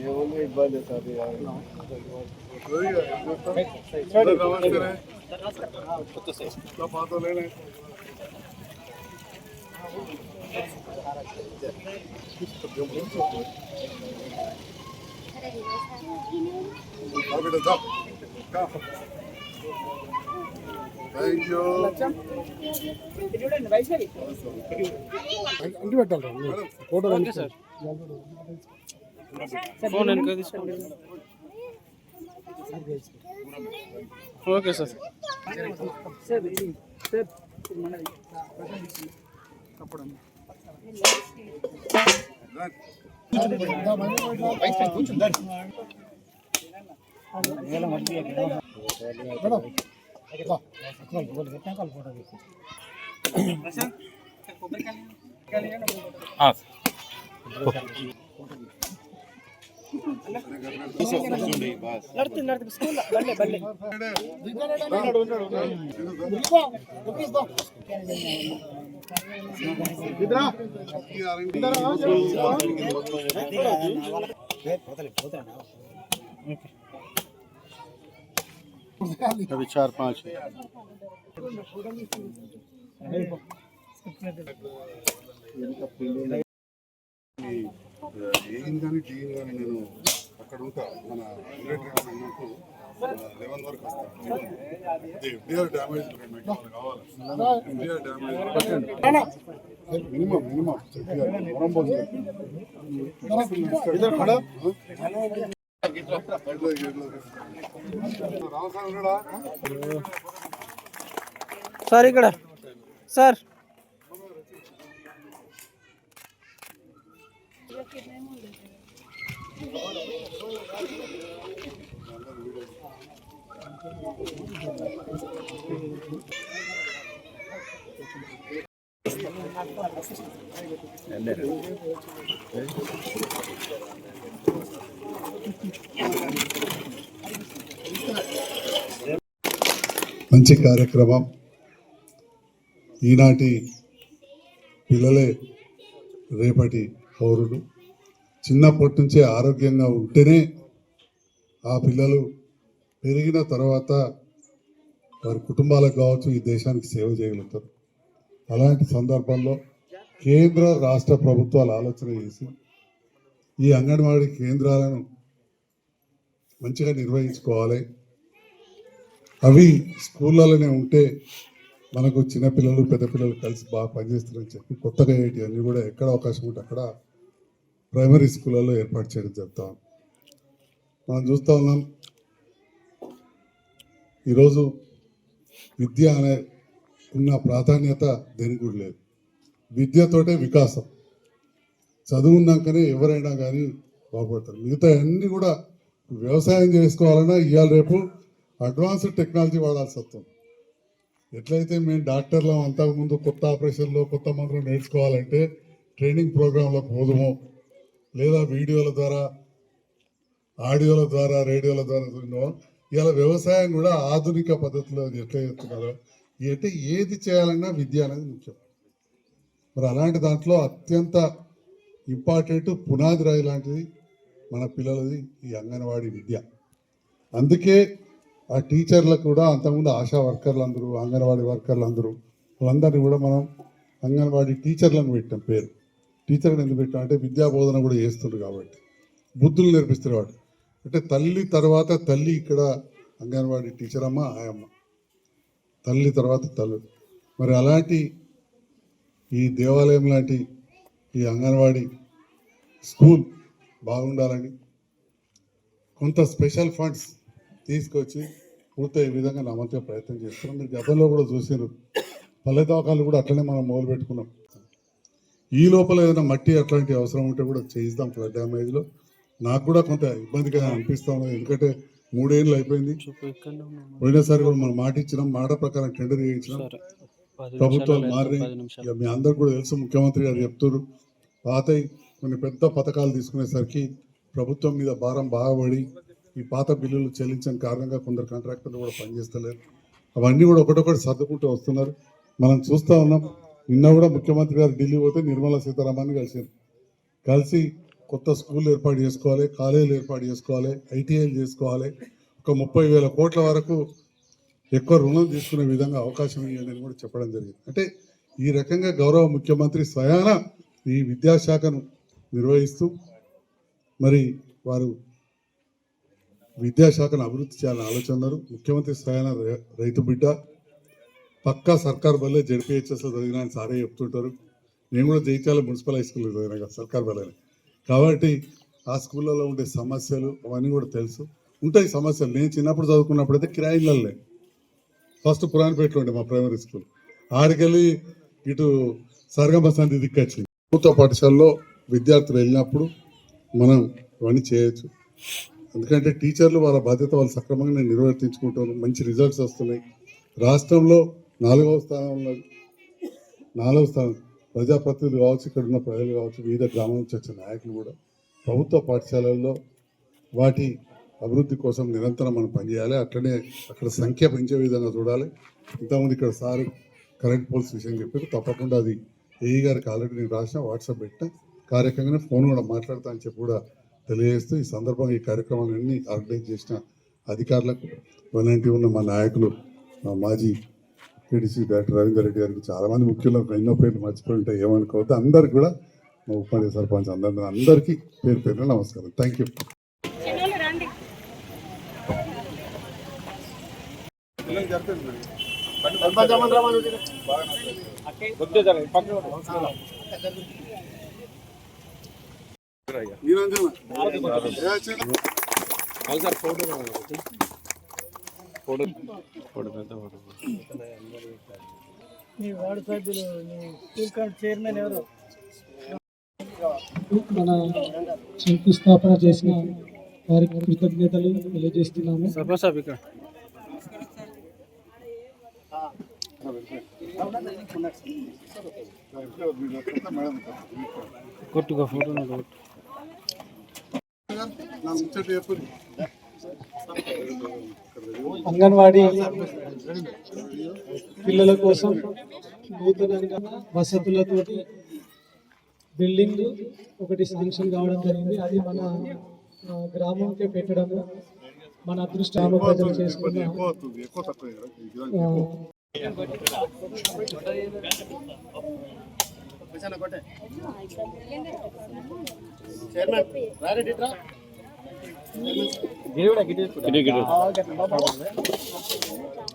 ఏముంది ఇబ్బంది sir thank you అంటి పెట్టాలి ఫోటో ఓకే సార్. ఫోన్ వెనక తీసుకోండి. Okay sir. గొలుపు గొలుపు పెట్టినా గొలుపు ఫోటో తీసి నడుతుంది నడుతుంది స్కూల్ బల్లే బల్లే పోతలే పోతలే अभी चार पाँच ఏం కానీ టీం కానీ నేను అక్కడ ఉంటా మన మిలిటరీ సంఘంకు లెవెన్ వరకు వస్తాను ఇండియర్ డ్యామేజ్ కావాలి ఇండియర్ డ్యామేజ్ మినిమం మినిమం sir ఇక్కడ సార్ మంచి కార్యక్రమం. ఈనాటి పిల్లలే రేపటి పౌరులు. చిన్నప్పటి నుంచే ఆరోగ్యంగా ఉంటేనే ఆ పిల్లలు పెరిగిన తర్వాత వారి కుటుంబాలకు కావచ్చు ఈ దేశానికి సేవ చేయగలుగుతారు. అలాంటి సందర్భంలో కేంద్ర రాష్ట్ర ప్రభుత్వాలు ఆలోచన చేసి ఈ అంగన్వాడీ కేంద్రాలను మంచిగా నిర్వహించుకోవాలి. అవి స్కూళ్ళలోనే ఉంటే మనకు చిన్నపిల్లలు పెద్ద పిల్లలు కలిసి బాగా పనిచేస్తారని చెప్పి కొత్తగా ఏంటి అన్నీ కూడా ఎక్కడ అవకాశం ఉంటే అక్కడ ప్రైమరీ స్కూళ్ళలో ఏర్పాటు చేయడం చెప్తాం మనం చూస్తూ ఉన్నాం. ఈరోజు విద్య అనే ఉన్న ప్రాధాన్యత దేనికి కూడా లేదు. విద్యతోటే వికాసం. చదువున్నాకనే ఎవరైనా కానీ బాగుపడతారు. మిగతా అన్నీ కూడా వ్యవసాయం చేసుకోవాలన్నా ఇవాళ రేపు అడ్వాన్స్డ్ టెక్నాలజీ వాడాల్సి వస్తుంది. ఎట్లయితే మేము డాక్టర్లు అంతకుముందు కొత్త ఆపరేషన్లో కొత్త మందులు నేర్చుకోవాలంటే ట్రైనింగ్ ప్రోగ్రాంలకు పోదుము. లేదా వీడియోల ద్వారా ఆడియోల ద్వారా రేడియోల ద్వారా చూసినామో? ఇలా వ్యవసాయం కూడా ఆధునిక పద్ధతిలో ఎట్లా చేస్తున్నారో అంటే ఏది చేయాలన్నా విద్య అనేది ముఖ్యం. మరి అలాంటి దాంట్లో అత్యంత ఇంపార్టెంట్ పునాది రాయి లాంటిది మన పిల్లలది ఈ అంగన్వాడీ విద్య. అందుకే ఆ టీచర్లకు కూడా అంతకుముందు ఆశా వర్కర్లు అందరూ అంగన్వాడీ వర్కర్లు అందరూ వాళ్ళందరినీ కూడా మనం అంగన్వాడీ టీచర్లను పెట్టాం పేరు. టీచర్లను ఎందుకు పెట్టాం అంటే విద్యా బోధన కూడా చేస్తుండ్రు కాబట్టి. బుద్ధులు నేర్పిస్తారు వాడు అంటే తల్లి తర్వాత తల్లి ఇక్కడ అంగన్వాడీ టీచర్ అమ్మ ఆయమ్మ. తల్లి తర్వాత తల్లి. మరి అలాంటి ఈ దేవాలయం లాంటి ఈ అంగన్వాడీ స్కూల్ బాగుండాలని కొంత స్పెషల్ ఫండ్స్ తీసుకొచ్చి పూర్తయ్యే విధంగా నా వంతుగా ప్రయత్నం చేస్తున్నాం. మీరు గతంలో కూడా చూసారు పల్లె దవాఖాలు కూడా అట్లనే మనం మొదలు పెట్టుకున్నాం. ఈ లోపల ఏదైనా మట్టి అట్లాంటి అవసరం ఉంటే కూడా చేయిస్తాం ఫ్లడ్ డ్యామేజ్లో నాకు కూడా కొంత ఇబ్బందిగా అనిపిస్తా ఉన్నది. ఎందుకంటే మూడేళ్ళు అయిపోయింది. పోయినసారి కూడా మనం మాట ఇచ్చినాం. మాట ప్రకారం టెండర్ చేయించినాం. ప్రభుత్వాలు మారినాయి. మీ అందరు కూడా తెలుసు. ముఖ్యమంత్రి గారు చెప్తారు పాతయి కొన్ని పెద్ద పథకాలు తీసుకునేసరికి ప్రభుత్వం మీద భారం బాగపడి ఈ పాత బిల్లులు చెల్లించని కారణంగా కొందరు కాంట్రాక్టర్లు కూడా పనిచేస్తలేరు. అవన్నీ కూడా ఒకటొకటి సర్దుకుంటూ వస్తున్నారు. మనం చూస్తూ ఉన్నాం. నిన్న కూడా ముఖ్యమంత్రి గారు ఢిల్లీ పోతే నిర్మలా సీతారామన్ కలిసారు కలిసి కొత్త స్కూల్ ఏర్పాటు చేసుకోవాలి కాలేజీలు ఏర్పాటు చేసుకోవాలి ఐటీఐలు చేసుకోవాలి. ఒక ముప్పై వేల కోట్ల వరకు ఎక్కువ రుణం తీసుకునే విధంగా అవకాశం ఇవ్వండి అని కూడా చెప్పడం జరిగింది. అంటే ఈ రకంగా గౌరవ ముఖ్యమంత్రి స్వయాన ఈ విద్యాశాఖను నిర్వహిస్తూ మరి వారు విద్యాశాఖను అభివృద్ధి చేయాలని ఆలోచనన్నారు ముఖ్యమంత్రి స్థాయిన రైతు బిడ్డ పక్కా సర్కార్ వల్లే జడ్పీహెచ్ఎస్ చదివిన అని సారే చెప్తుంటారు. నేను కూడా జైత్యాల మున్సిపల్ హై స్కూల్లో చదివిన కదా సర్కార్ బల్లే కాబట్టి ఆ స్కూళ్ళలో ఉండే సమస్యలు అవన్నీ కూడా తెలుసు. ఉంటాయి సమస్యలు. నేను చిన్నప్పుడు చదువుకున్నప్పుడు అయితే కిరాయిలల్లే. ఫస్ట్ పురాణపేటలో ఉండే మా ప్రైమరీ స్కూల్. ఆడికెళ్ళి ఇటు సర్గమ సంధి దిక్కొచ్చింది. ప్రభుత్వ పాఠశాలలో విద్యార్థులు వెళ్ళినప్పుడు మనం ఇవన్నీ చేయొచ్చు. ఎందుకంటే టీచర్లు వాళ్ళ బాధ్యత వాళ్ళు సక్రమంగా నిర్వర్తించుకుంటాను. మంచి రిజల్ట్స్ వస్తున్నాయి. రాష్ట్రంలో నాలుగవ స్థానంలో నాలుగవ స్థానం ప్రజాప్రతినిధులు కావచ్చు ఇక్కడ ఉన్న ప్రజలు కావచ్చు వివిధ గ్రామం నుంచి వచ్చిన నాయకులు కూడా ప్రభుత్వ పాఠశాలల్లో వాటి అభివృద్ధి కోసం నిరంతరం మనం పనిచేయాలి. అట్లనే అక్కడ సంఖ్య పెంచే విధంగా చూడాలి. ఇంతకుముందు ఇక్కడ సార్ కరెంట్ పోల్స్ విషయం చెప్పారు. తప్పకుండా అది ఏఈ గారికి ఆల్రెడీ నేను రాసిన వాట్సాప్ పెట్టిన. కార్యక్రమంగా ఫోన్ కూడా మాట్లాడతా అని చెప్పి కూడా తెలియజేస్తూ ఈ సందర్భంగా ఈ కార్యక్రమాలన్నీ ఆర్గనైజ్ చేసిన అధికారులకు ఇలాంటివి ఉన్న మా నాయకులు మా మాజీ టీడీసీ డైరెక్టర్ రవీందర్ రెడ్డి గారికి చాలా మంది ముఖ్యులకు ఎన్నో పేర్లు మర్చిపోయి ఉంటాయి ఏమనుకోవద్దు అందరికి కూడా మా ఉపాధి సర్పంచ్ అందరి అందరికీ పేరు పేరున నమస్కారం. థ్యాంక్ యూ మీ వార్డు సభ్యులు స్కూల్ చైర్మన్ ఎవరు మన శంకుస్థాపన చేసిన వారికి కృతజ్ఞతలు తెలియజేస్తున్నాము కొట్టుగా ఫోటో కొట్టు నా ముచ్చట చెప్పు అంగన్వాడీ పిల్లల కోసం నూతనంగా వసతులతోటి బిల్డింగ్ ఒకటి శాంక్షన్ కావడం జరిగింది. అది మన గ్రామంకే పెట్టడము మన అదృష్ట గ్రామ ప్రజలు చేసుకున్న ఎక్కువ గిరి గిరి